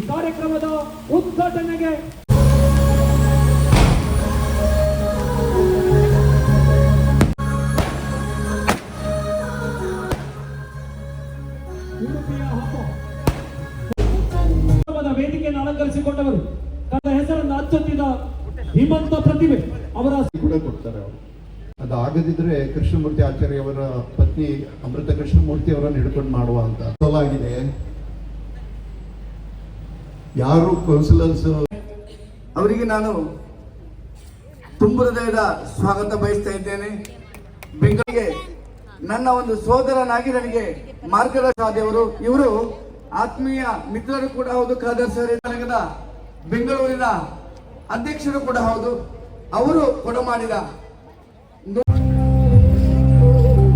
ಈ ಕಾರ್ಯಕ್ರಮದ ಉದ್ಘಾಟನೆಗೆ ವೇದಿಕೆಯನ್ನು ಅಲಂಕರಿಸಿಕೊಂಡವರು. ತನ್ನ ಹೆಸರನ್ನು ಅಚ್ಚೊತ್ತಿದ ಹಿಮಂತ ಪ್ರತಿಭೆ ಅವರ ಕೂಡ ಕೊಡ್ತಾರೆ ಅವರು. ಅದು ಆಗದಿದ್ರೆ ಕೃಷ್ಣಮೂರ್ತಿ ಆಚಾರ್ಯ ಅವರ ಪತ್ನಿ ಅಮೃತ ಕೃಷ್ಣಮೂರ್ತಿ ಅವರನ್ನು ಹಿಡ್ಕೊಂಡು ಮಾಡುವ ಅಂತ ಆಗಿದೆ ಯಾರು ಕೌನ್ಸಿಲರ್ಸ್ ಅವರಿಗೆ ನಾನು ತುಂಬ ಹೃದಯದ ಸ್ವಾಗತ ಬಯಸ್ತಾ ಇದ್ದೇನೆ. ಬೆಂಗಳೂರಿಗೆ ನನ್ನ ಒಂದು ಸೋದರನಾಗಿ ನನಗೆ ಮಾರ್ಗದರ್ಶಾದವರು ಇವರು ಆತ್ಮೀಯ ಮಿತ್ರರು ಕೂಡ ಹೌದು ಖಾದರ್ ಸರ್ ನನಗದ ಬೆಂಗಳೂರಿನ ಅಧ್ಯಕ್ಷರು ಕೂಡ ಹೌದು. ಅವರು ಕೊಡಮಾಡಿದ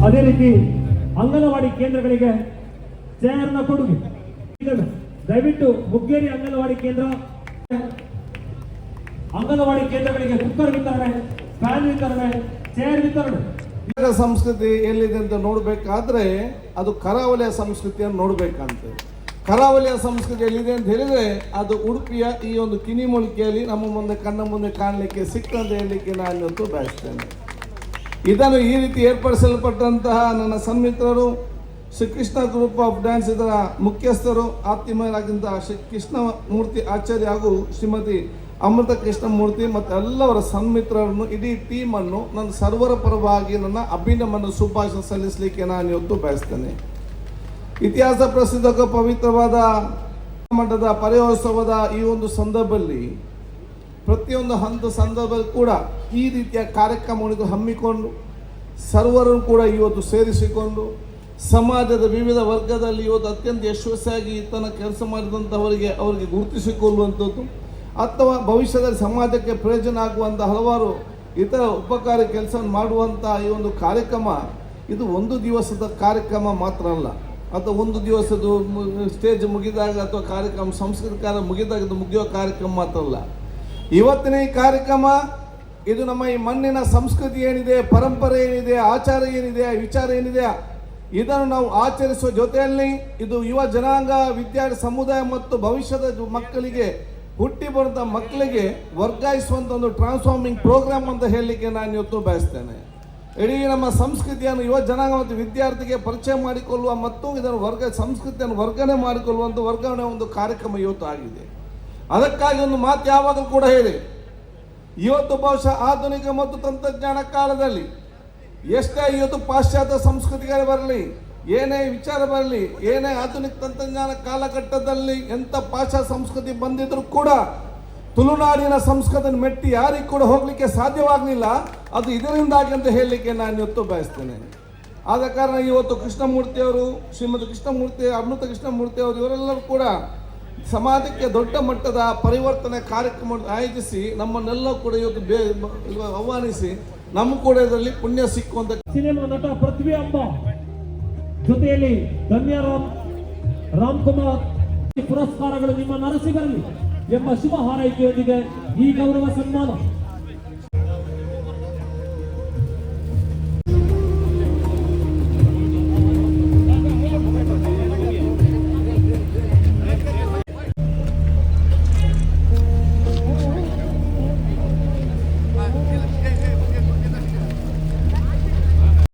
ಅದೇ ರೀತಿ ಅಂಗನವಾಡಿ ಕೇಂದ್ರಗಳಿಗೆ ಚೇರ್ನ ಕೊಡುಗೆ ದಯವಿಟ್ಟು ಮುಗ್ಗೇರಿ ಅಂಗನವಾಡಿ ಕೇಂದ್ರ ಅಂಗನವಾಡಿ ಕೇಂದ್ರಗಳಿಗೆ ಕುಕ್ಕರ್ ವಿತರಣೆ, ಫ್ಯಾನ್ ವಿತರಣೆ ಚೇರ್ ವಿತರಣೆ. ಸಂಸ್ಕೃತಿ ಎಲ್ಲಿದೆ ಅಂತ ನೋಡಬೇಕಾದ್ರೆ ಅದು ಕರಾವಳಿಯ ಸಂಸ್ಕೃತಿಯನ್ನು ನೋಡಬೇಕಂತೆ. ಕರಾವಳಿಯ ಸಂಸ್ಕೃತಿ ಎಲ್ಲಿದೆ ಅಂತ ಹೇಳಿದ್ರೆ ಅದು ಉಡುಪಿಯ ಈ ಒಂದು ಕಿನಿಮುಳಿಕೆಯಲ್ಲಿ ನಮ್ಮ ಮುಂದೆ ಕಣ್ಣ ಮುಂದೆ ಕಾಣಲಿಕ್ಕೆ ಸಿಕ್ಕಂತ ಹೇಳಲಿಕ್ಕೆ ನಾನು ಇವತ್ತು ಬಯಸ್ತೇನೆ. ಇದನ್ನು ಈ ರೀತಿ ಏರ್ಪಡಿಸಲ್ಪಟ್ಟಂತಹ ನನ್ನ ಸನ್ಮಿತ್ರರು Shri Krishna group of dance ಇದರ ಮುಖ್ಯಸ್ಥರು ಆತ್ಮೀಯರಾಗಿದ್ದ ಶ್ರೀ ಕೃಷ್ಣ ಮೂರ್ತಿ ಆಚಾರ್ಯ ಹಾಗೂ ಶ್ರೀಮತಿ ಅಮೃತ ಕೃಷ್ಣಮೂರ್ತಿ ಮತ್ತು ಎಲ್ಲವರ ಸನ್ಮಿತ್ರರನ್ನು ಇಡೀ ಟೀಮನ್ನು ನನ್ನ ಸರ್ವರ ಪರವಾಗಿ ನನ್ನ ಅಭಿನಮನ ಶುಭಾಶಯ ಸಲ್ಲಿಸಲಿಕ್ಕೆ ನಾನು ಇವತ್ತು ಬಯಸ್ತೇನೆ. ಇತಿಹಾಸ ಪ್ರಸಿದ್ಧ ಪವಿತ್ರವಾದ ಮಠದ ಪರ್ಯೋತ್ಸವದ ಈ ಒಂದು ಸಂದರ್ಭದಲ್ಲಿ ಪ್ರತಿಯೊಂದು ಹಂತ ಸಂದರ್ಭದಲ್ಲಿ ಕೂಡ ಈ ರೀತಿಯ ಕಾರ್ಯಕ್ರಮವನ್ನು ಹಮ್ಮಿಕೊಂಡು ಸರ್ವರನ್ನು ಕೂಡ ಇವತ್ತು ಸೇರಿಸಿಕೊಂಡು ಸಮಾಜದ ವಿವಿಧ ವರ್ಗದಲ್ಲಿ ಇವತ್ತು ಅತ್ಯಂತ ಯಶಸ್ವಿಯಾಗಿ ತನ್ನ ಕೆಲಸ ಮಾಡಿದಂಥವರಿಗೆ ಅವರಿಗೆ ಗುರುತಿಸಿಕೊಳ್ಳುವಂಥದ್ದು, ಅಥವಾ ಭವಿಷ್ಯದಲ್ಲಿ ಸಮಾಜಕ್ಕೆ ಪ್ರಯೋಜನ ಆಗುವಂಥ ಹಲವಾರು ಇತರ ಉಪಕಾರ ಕೆಲಸ ಮಾಡುವಂಥ ಈ ಒಂದು ಕಾರ್ಯಕ್ರಮ, ಇದು ಒಂದು ದಿವಸದ ಕಾರ್ಯಕ್ರಮ ಮಾತ್ರ ಅಲ್ಲ. ಅಥವಾ ಒಂದು ದಿವಸದ ಸ್ಟೇಜ್ ಮುಗಿದಾಗ ಅಥವಾ ಕಾರ್ಯಕ್ರಮ, ಸಂಸ್ಕೃತಿ ಕಾರ್ಯ ಮುಗಿದಾಗ ಇದು ಮುಗಿಯೋ ಕಾರ್ಯಕ್ರಮ ಮಾತ್ರ ಅಲ್ಲ. ಇವತ್ತಿನ ಈ ಕಾರ್ಯಕ್ರಮ, ಇದು ನಮ್ಮ ಈ ಮಣ್ಣಿನ ಸಂಸ್ಕೃತಿ ಏನಿದೆ, ಪರಂಪರೆ ಏನಿದೆ, ಆಚಾರ ಏನಿದೆ, ವಿಚಾರ ಏನಿದೆ ಇದನ್ನು ನಾವು ಆಚರಿಸುವ ಜೊತೆಯಲ್ಲಿ ಇದು ಯುವ ಜನಾಂಗ, ವಿದ್ಯಾರ್ಥಿ ಸಮುದಾಯ ಮತ್ತು ಭವಿಷ್ಯದ ಮಕ್ಕಳಿಗೆ, ಹುಟ್ಟಿ ಮಕ್ಕಳಿಗೆ ವರ್ಗಾಯಿಸುವಂಥ ಒಂದು ಟ್ರಾನ್ಸ್ಫಾರ್ಮಿಂಗ್ ಪ್ರೋಗ್ರಾಮ್ ಅಂತ ಹೇಳಲಿಕ್ಕೆ ನಾನು ಇವತ್ತು ಬಯಸ್ತೇನೆ. ಇಡೀ ನಮ್ಮ ಸಂಸ್ಕೃತಿಯನ್ನು, ಯುವ ಜನಾಂಗ ಮತ್ತು ವಿದ್ಯಾರ್ಥಿಗೆ ಪರಿಚಯ ಮಾಡಿಕೊಳ್ಳುವ ಮತ್ತು ಇದನ್ನು ವರ್ಗ, ಸಂಸ್ಕೃತಿಯನ್ನು ವರ್ಗಾವಣೆ ಮಾಡಿಕೊಳ್ಳುವಂಥ ವರ್ಗಾವಣೆ ಒಂದು ಕಾರ್ಯಕ್ರಮ ಇವತ್ತು ಆಗಿದೆ. ಅದಕ್ಕಾಗಿ ಒಂದು ಮಾತು ಯಾವಾಗಲೂ ಕೂಡ ಹೇಳಿ. ಇವತ್ತು ಬಹುಶಃ ಆಧುನಿಕ ಮತ್ತು ತಂತ್ರಜ್ಞಾನ ಕಾಲದಲ್ಲಿ ಎಷ್ಟೇ ಇವತ್ತು ಪಾಶ್ಚಾತ್ಯ ಸಂಸ್ಕೃತಿಗಳು ಬರಲಿ, ಏನೇ ವಿಚಾರ ಬರಲಿ, ಏನೇ ಆಧುನಿಕ ತಂತ್ರಜ್ಞಾನ ಕಾಲಘಟ್ಟದಲ್ಲಿ ಎಂಥ ಪಾಶ್ಚಾತ್ಯ ಸಂಸ್ಕೃತಿ ಬಂದಿದ್ರು ಕೂಡ ತುಳುನಾಡಿನ ಸಂಸ್ಕೃತಿಯನ್ನು ಮೆಟ್ಟಿ ಯಾರಿಗೂ ಕೂಡ ಹೋಗಲಿಕ್ಕೆ ಸಾಧ್ಯವಾಗಲಿಲ್ಲ. ಅದು ಇದರಿಂದಾಗಿ ಅಂತ ಹೇಳಲಿಕ್ಕೆ ನಾನು ಇವತ್ತು ಬಯಸ್ತೇನೆ. ಆದ ಕಾರಣ ಇವತ್ತು ಕೃಷ್ಣಮೂರ್ತಿಯವರು, ಶ್ರೀಮತಿ ಕೃಷ್ಣಮೂರ್ತಿ, ಅಮೃತ ಕೃಷ್ಣಮೂರ್ತಿ ಅವರು ಇವರೆಲ್ಲರೂ ಕೂಡ ಸಮಾಜಕ್ಕೆ ದೊಡ್ಡ ಮಟ್ಟದ ಪರಿವರ್ತನೆ ಕಾರ್ಯಕ್ರಮ ಆಯೋಜಿಸಿ ನಮ್ಮನ್ನೆಲ್ಲ ಕೂಡ ಇವತ್ತು ಬ- ಆಹ್ವಾನಿಸಿ ನಮ್ಮ ಕೂಡ ಇದರಲ್ಲಿ ಪುಣ್ಯ ಸಿಕ್ಕುವಂತ ಸಿನಿಮಾ ನಟ ಪೃಥ್ವಿ ಅಂಬ ಜೊತೆಯಲ್ಲಿ ಧನ್ಯರಾಮ್ ರಾಮ್ ಕುಮಾರ್. ಈ ಪುರಸ್ಕಾರಗಳು ನಿಮ್ಮ ನರಸಿ ಬರಲಿ ಎಂಬ ಶುಭ ಹಾರೈಕೆಯೊಂದಿಗೆ ಈ ಗೌರವ ಸನ್ಮಾನ.